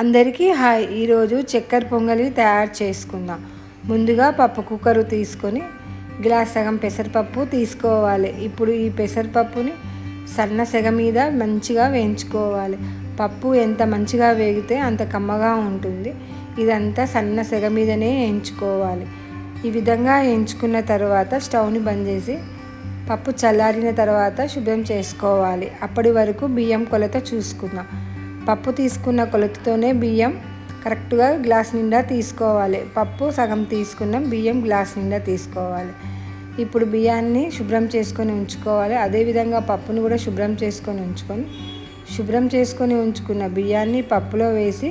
అందరికీ హాయ్. ఈరోజు చక్కెర పొంగలి తయారు చేసుకుందాం. ముందుగా పప్పు కుక్కరు తీసుకొని గ్లాస్ సగం పెసరపప్పు తీసుకోవాలి. ఇప్పుడు ఈ పెసరపప్పుని సన్న సెగ మీద మంచిగా వేయించుకోవాలి. పప్పు ఎంత మంచిగా వేగితే అంత కమ్మగా ఉంటుంది. ఇదంతా సన్న సెగ మీదనే వేయించుకోవాలి. ఈ విధంగా వేయించుకున్న తర్వాత స్టవ్ని బంద్ చేసి పప్పు చల్లారిన తర్వాత శుభ్రం చేసుకోవాలి. అప్పటి వరకు బియ్యం కొలత చూసుకుందాం. పప్పు తీసుకున్న కొలతతోనే బియ్యం కరెక్ట్గా గ్లాస్ నిండా తీసుకోవాలి. పప్పు సగం తీసుకున్నాం బియ్యం గ్లాస్ నిండా తీసుకోవాలి. ఇప్పుడు బియ్యాన్ని శుభ్రం చేసుకొని ఉంచుకోవాలి. అదేవిధంగా పప్పును కూడా శుభ్రం చేసుకొని ఉంచుకొని శుభ్రం చేసుకొని ఉంచుకున్న బియ్యాన్ని పప్పులో వేసి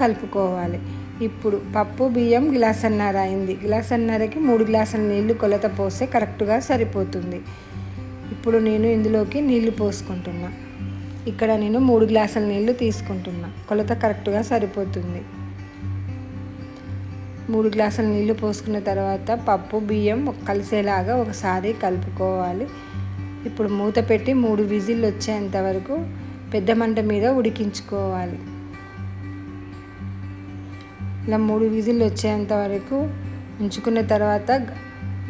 కలుపుకోవాలి. ఇప్పుడు పప్పు బియ్యం గ్లాస్ అన్నర అయింది. గ్లాస్ అన్నరకి మూడు గ్లాసుల నీళ్ళు కొలత పోస్తే కరెక్ట్గా సరిపోతుంది. ఇప్పుడు నేను ఇందులోకి నీళ్ళు పోసుకుంటున్నాను ఇక్కడ నేను మూడు గ్లాసుల నీళ్ళు తీసుకుంటున్నా. కొలత కరెక్ట్గా సరిపోతుంది. మూడు గ్లాసుల నీళ్ళు పోసుకున్న తర్వాత పప్పు బియ్యం కలిసేలాగా ఒకసారి కలుపుకోవాలి. ఇప్పుడు మూత పెట్టి మూడు విజిల్లు వచ్చేంత వరకు పెద్ద మంట మీద ఉడికించుకోవాలి. ఇలా మూడు విజిల్లు వచ్చేంత వరకు ఉంచుకున్న తర్వాత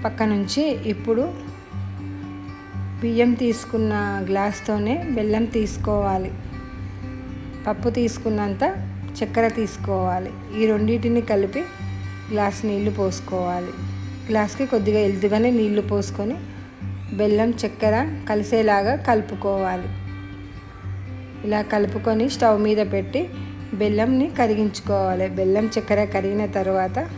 పక్క నుంచి ఇప్పుడు బియ్యం తీసుకున్న గ్లాస్తోనే బెల్లం తీసుకోవాలి. పప్పు తీసుకున్నంత చక్కెర తీసుకోవాలి. ఈ రెండింటిని కలిపి గ్లాస్ నీళ్ళు పోసుకోవాలి. గ్లాస్కి కొద్దిగా ఎల్దుగానే నీళ్ళు పోసుకొని బెల్లం చక్కెర కలిసేలాగా కలుపుకోవాలి. ఇలా కలుపుకొని స్టవ్ మీద పెట్టి బెల్లంని కరిగించుకోవాలి. బెల్లం చక్కెర కరిగిన తర్వాత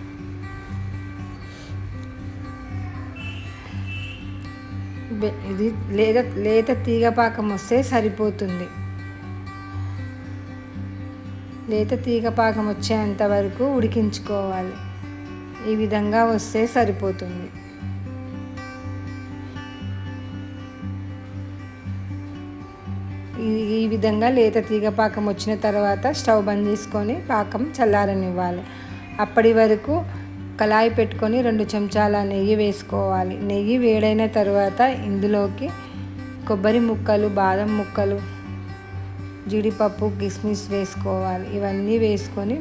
ఇది లేత లేత తీగపాకం వస్తే సరిపోతుంది. లేత తీగపాకం వచ్చేంత వరకు ఉడికించుకోవాలి. ఈ విధంగా వస్తే సరిపోతుంది. ఈ విధంగా లేత తీగ పాకం వచ్చిన తర్వాత స్టవ్ బంద్ చేసుకొని పాకం చల్లారనివ్వాలి. అప్పటి వరకు కళాయి పెట్టుకొని రెండు చెంచాల నెయ్యి వేసుకోవాలి. నెయ్యి వేడైన తర్వాత ఇందులోకి కొబ్బరి ముక్కలు బాదం ముక్కలు జీడిపప్పు కిస్మిస్ వేసుకోవాలి. ఇవన్నీ వేసుకొని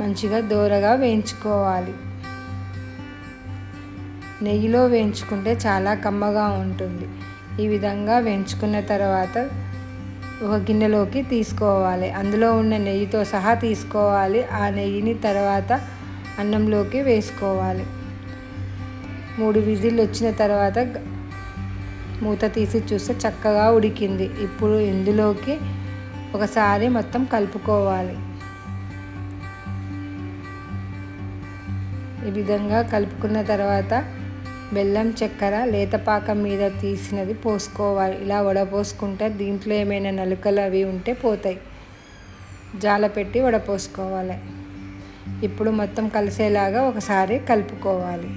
మంచిగా దోరగా వేయించుకోవాలి. నెయ్యిలో వేయించుకుంటే చాలా కమ్మగా ఉంటుంది. ఈ విధంగా వేయించుకున్న తర్వాత ఒక గిన్నెలోకి తీసుకోవాలి. అందులో ఉన్న నెయ్యితో సహా తీసుకోవాలి. ఆ నెయ్యిని తర్వాత అన్నంలోకి వేసుకోవాలి. మూడు విజిల్ వచ్చిన తర్వాత మూత తీసి చూస్తే చక్కగా ఉడికింది. ఇప్పుడు ఇందులోకి ఒకసారి మొత్తం కలుపుకోవాలి. ఈ విధంగా కలుపుకున్న తర్వాత బెల్లం చక్కెర లేతపాకం మీద తీసినది పోసుకోవాలి. ఇలా వడపోసుకుంటే దీంట్లో ఏమైనా నలుకలు అవి ఉంటే పోతాయి. జాల పెట్టి వడపోసుకోవాలి. ఇప్పుడు మొత్తం కలిసేలాగా ఒకసారి కలుపుకోవాలి.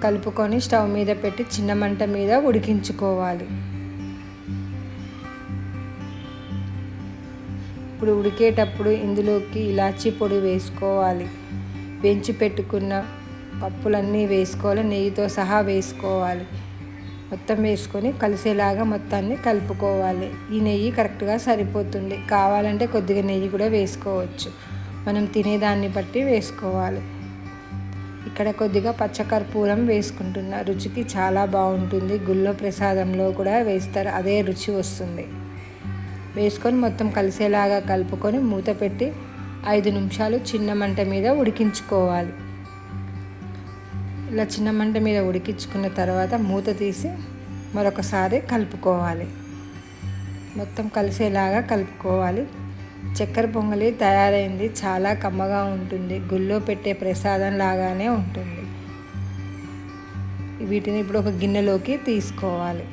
కలుపుకొని స్టవ్ మీద పెట్టి చిన్న మంట మీద ఉడికించుకోవాలి. ఇప్పుడు ఉడికేటప్పుడు ఇందులోకి ఇలాచీ పొడి వేసుకోవాలి. పెంచి పెట్టుకున్న పప్పులన్నీ వేసుకోవాలి. నెయ్యితో సహా వేసుకోవాలి. మొత్తం వేసుకొని కలిసేలాగా మొత్తాన్ని కలుపుకోవాలి. ఈ నెయ్యి కరెక్ట్గా సరిపోతుంది. కావాలంటే కొద్దిగా నెయ్యి కూడా వేసుకోవచ్చు. మనం తినేదాన్ని బట్టి వేసుకోవాలి. ఇక్కడ కొద్దిగా పచ్చకర్పూరం వేసుకుంటున్న. రుచికి చాలా బాగుంటుంది. గుళ్ళో ప్రసాదంలో కూడా వేస్తారు. అదే రుచి వస్తుంది. వేసుకొని మొత్తం కలిసేలాగా కలుపుకొని మూత పెట్టి ఐదు నిమిషాలు చిన్న మంట మీద ఉడికించుకోవాలి. ఇలా చిన్న మంట మీద ఉడికించుకున్న తర్వాత మూత తీసి మరొకసారి కలుపుకోవాలి. మొత్తం కలిసేలాగా కలుపుకోవాలి. చక్కెర పొంగలి తయారైంది. చాలా కమ్మగా ఉంటుంది. గుళ్ళో పెట్టే ప్రసాదం లాగానే ఉంటుంది. వీటిని ఇప్పుడు ఒక గిన్నెలోకి తీసుకోవాలి.